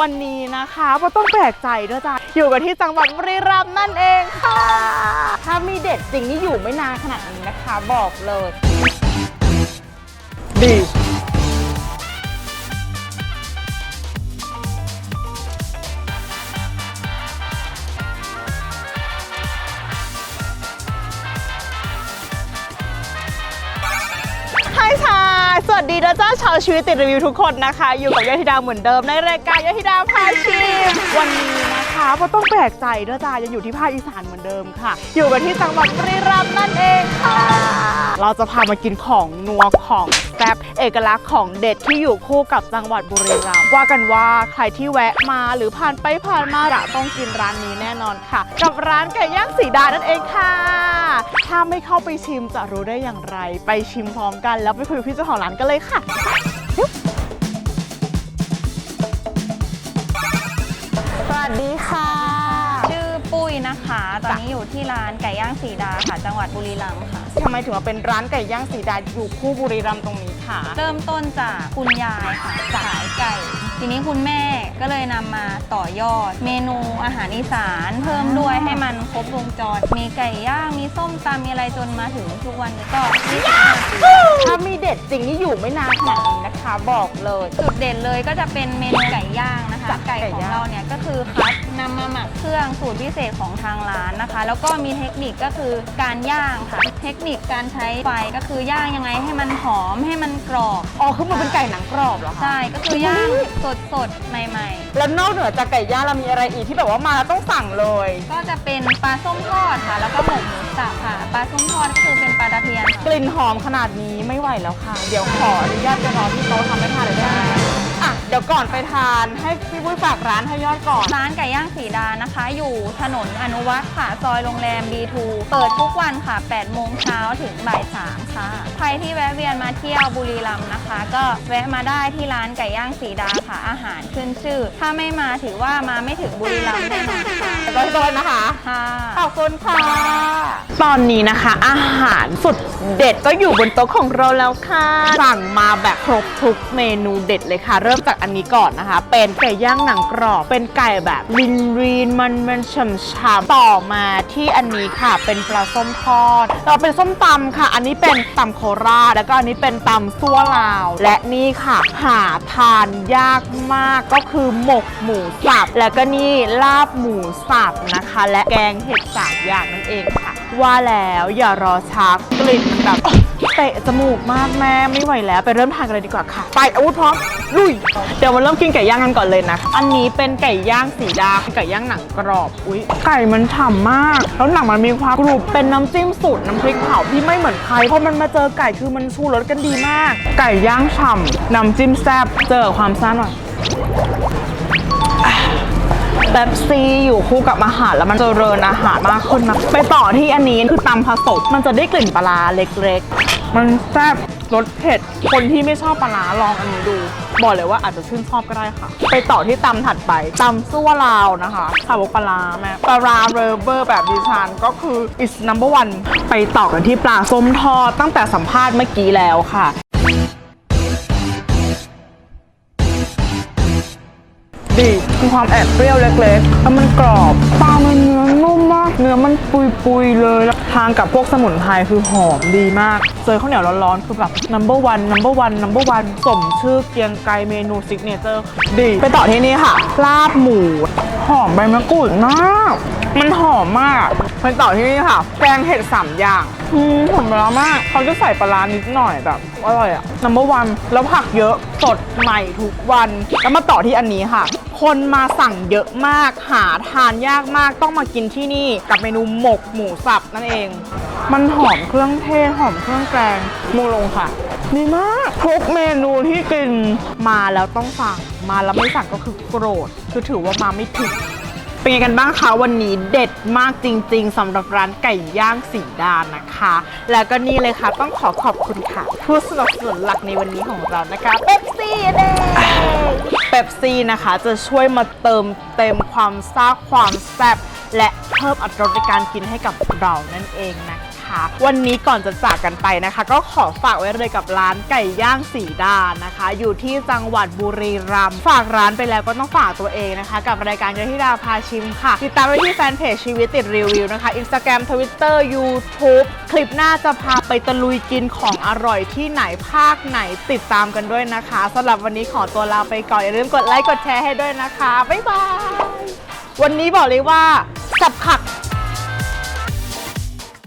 วันนี้นะคะเราต้องแปลกใจด้วยจ้ะอยู่กันที่จังหวัดบุรีรัมย์นั่นเองค่ะ ถ้ามีเด็ดจริงนี่อยู่ไม่นานขนาดนี้นะคะ บอกเลย ดี สดีนะจ้าชาวชีวิตติดรีวิวทุกคนนะคะ อยู่กับยาธิดาเหมือนเดิมในรายการยาธิดาพาชิมวันนี้นะคะก็ต้องแปลกใจนะจ้ายังอยู่ที่ภาคอีสานเหมือนเดิมค่ะ อยู่กันที่จังหวัดบุรีรัมย์นั่นเองค่ะ เราจะพามากินของนัวของแซ่บเอกลักษณ์ของเด็ดที่อยู่คู่กับจังหวัดบุรีรัมย์ว่ากันว่าใครที่แวะมาหรือผ่านไปผ่านมาจะต้องกินร้านนี้แน่นอนค่ะ กับร้านไก่ย่างสีดานั่นเองค่ะ ถ้าไม่เข้าไปชิมจะรู้ได้อย่างไร ไปชิมพร้อมกันแล้วไปคุยกับพี่เจ้าของร้านกันเลยค่ะ อนนี้อยู่ที่ร้านไก่ย่างสีดาค่ะ จังหวัดบุรีรัมย์ค่ะ ทำไมถึงมาเป็นร้านไก่ย่างสีดาอยู่คู่บุรีรัมย์ตรงนี้ค่ะ เริ่มต้นจากคุณยายค่ะขายไก่ ทีนี้คุณแม่ก็เลยนำมาต่อยอด เมนูอาหารอีสานเพิ่มด้วยให้มันครบวงจร มีไก่ย่างมีส้มตำมีอะไรจนมาถึงทุกวันนี้ก็25ปี ถ้ามีเด็ดจริงนี่อยู่ไม่นานขนาดนี้นะคะ บอกเลย จุดเด่นเลยก็จะเป็นเมนูไก่ย่างนะคะจ้ะไก่ไก่ของย่างเราเนี่ยก็คือคัด นำมาหมักเครื่องสูตรพิเศษของทางร้านนะคะ แล้วก็มีเทคนิคก็คือการย่างค่ะ เทคนิคการใช้ไฟก็คือย่างยังไงให้มันหอมให้มันกรอบอ๋อคือมันเป็นไก่หนังกรอบเหรอคะ ใช่ก็คือย่างสดสดๆใหม่ แล้วนอกเหนือจากไก่ย่างเรามีอะไรอีกที่แบบว่ามาแล้วต้องสั่งเลย ๆ ก็จะเป็นปลาส้มทอดค่ะ แล้วก็หมกหมูสับค่ะปลาส้มทอดก็คือเป็นปลาตะเพียนกค่ะลิ่นหอมขนาดนี้ไม่ไหวแล้วค่ะ เดี๋ยวขออนุญาตไปรอที่โต๊ะทำให้ทาน ดี๋ยวก่อนไปทานให้พี่บุ้ยฝากร้านให้ยอดก่อน ร้านไก่ย่างสีดานะคะ อยู่ถนนอนุวัฒน์ค่ะ ซอยโรงแรม B2 เปิดทุกวันค่ะ 8 โมงเช้าถึงบ่าย 3 ค่ะ ใครที่แวะเวียนมาเที่ยวบุรีรัมย์นะคะ ก็แวะมาได้ที่ร้านไก่ย่างสีดาค่ะ อาหารขึ้นชื่อ ถ้าไม่มาถือว่ามาไม่ถึงบุรีรัมย์แน่นอนค่ะไปโต๊ะนะคะ ค่ะ ขอบคุณค่ะ ตอนนี้นะคะ อาหารสุดเด็ดก็อยู่บนโต๊ะของเราแล้วค่ะ สั่งมาแบบครบทุกเมนูเด็ดเลยค่ะ เริ่มจากอันนี้ก่อนนะคะ เป็นไก่ย่างหนังกรอบ เป็นไก่แบบลีนรีนมันมันฉ่ำๆต่อมาที่อันนี้ค่ะ เป็นปลาส้มทอดเราเป็นส้มตำค่ะ อันนี้เป็นตำโคราชแล้วก็อันนี้เป็นตำซั่วลาว และนี่ค่ะ หาทานยากมากก็คือหมกหมูสับแล้วก็นี่ลาบหมูสับนะคะ และแกงเห็ดสามอย่างนั่นเองค่ะ ว่าแล้วอย่ารอช้ากลิ่นมันแบบเตะจมูกมากแม่ไม่ไหวแล้วไปเริ่มทานกันเลยดีกว่าค่ะ ไปอาวุธพร้อมลุยเดี๋ยวมาเริ่มกินไก่ย่างกันก่อนเลยนะ อันนี้เป็นไก่ย่างสีดาไก่ย่างหนังกรอบอุ้ยไก่มันฉ่ำมาก แล้วหนังมันมีความกรุบเป็นน้ำจิ้มสูตรน้ำพริกเผาที่ไม่เหมือนใครเพราะมันมาเจอไก่คือมันชูรสกันดีมาก ไก่ย่างฉ่ำน้ำจิ้มแซ่บเจอความซ่าหน่อย เบบซีอยู่คู่กับอาหารแล้วมันเจริญอาหารมากขึ้นนะไปต่อที่อันนี้คือตำผสมมันจะได้กลิ่นปลาร้าเล็กๆ มันแซ่บรสเผ็ด คนที่ไม่ชอบปลาร้าลองอันนี้ดู บอกเลยว่าอาจจะชื่นชอบก็ได้ค่ะ ไปต่อที่ตำถัดไปตำซั่วลาวนะคะข่าวปลาร้าแม่ปลาร้าเรเวอร์แบบดิฉันก็คือ is number one ไปต่อกันที่ปลาส้มทอดตั้งแต่สัมภาษณ์เมื่อกี้แล้วค่ะ ดีมีความแอบเปรี้ยวเล็กๆแล้วมันกรอบปลามันเนื้อนุ่มมาก เนื้อมันปุยๆเลยแล้วทานกับพวกสมุนไพรคือหอมดีมากเจอข้าวเหนียวร้อนๆคือแบบ number one number one number one สมชื่อเกียงไกรเมนูซิกเนเจอร์ดีไปต่อที่นี่ค่ะลาบหมู หอมใบมะกรูดมาก มันหอมมาก ไปต่อที่นี่ค่ะ แกงเห็ดสามอย่างอืมหอมร้ามาก เขาจะใส่ปลาร้านิดหน่อยแบบอร่อยอะ number one แล้วผักเยอะสดใหม่ทุกวัน แล้วมาต่อที่อันนี้ค่ะ คนมาสั่งเยอะมาก หาทานยากมากต้องมากินที่นี่กับเมนูหมกหมูสับนั่นเอง มันหอมเครื่องเทศหอมเครื่องแกงมูลงค่ะดีมากทุกเมนูที่กินมาแล้วต้องสั่งมาแล้วไม่สั่งก็คือโกรธคือถือว่ามาไม่ถึง เป็นไงกันบ้างคะวันนี้เด็ดมากจริง ๆสำหรับร้านไก่ย่างสีดานนะคะ แล้วก็นี่เลยค่ะต้องขอขอบคุณค่ะ ผู้สนับสนุนหลักในวันนี้ของเรานะคะเป๊ปซี่เด้เป๊ปซี่นะคะจะช่วยมาเติมเต็มความซ่าความแซ่บและเพิ่มอรรถรสในการกินให้กับเรานั่นเองนะคะ วันนี้ก่อนจะจากกันไปนะคะ ก็ขอฝากไว้เลยกับร้านไก่ย่างสีดานนะคะ อยู่ที่จังหวัดบุรีรัมย์ฝากร้านไปแล้วก็ต้องฝากตัวเองนะคะ กับรายการเกยรติดาพาชิมค่ะ ติดตามไว้ที่แฟนเพจชีวิตติดรีวิวนะคะ Instagram Twitter YouTube คลิปหน้าจะพาไปตะลุยกินของอร่อยที่ไหนภาคไหนติดตามกันด้วยนะคะสำหรับวันนี้ขอตัวลาไปก่อนอย่าลืมกดไลค์กดแชร์ให้ด้วยนะคะบ๊ายบายวันนี้บอกเลยว่าสับขัก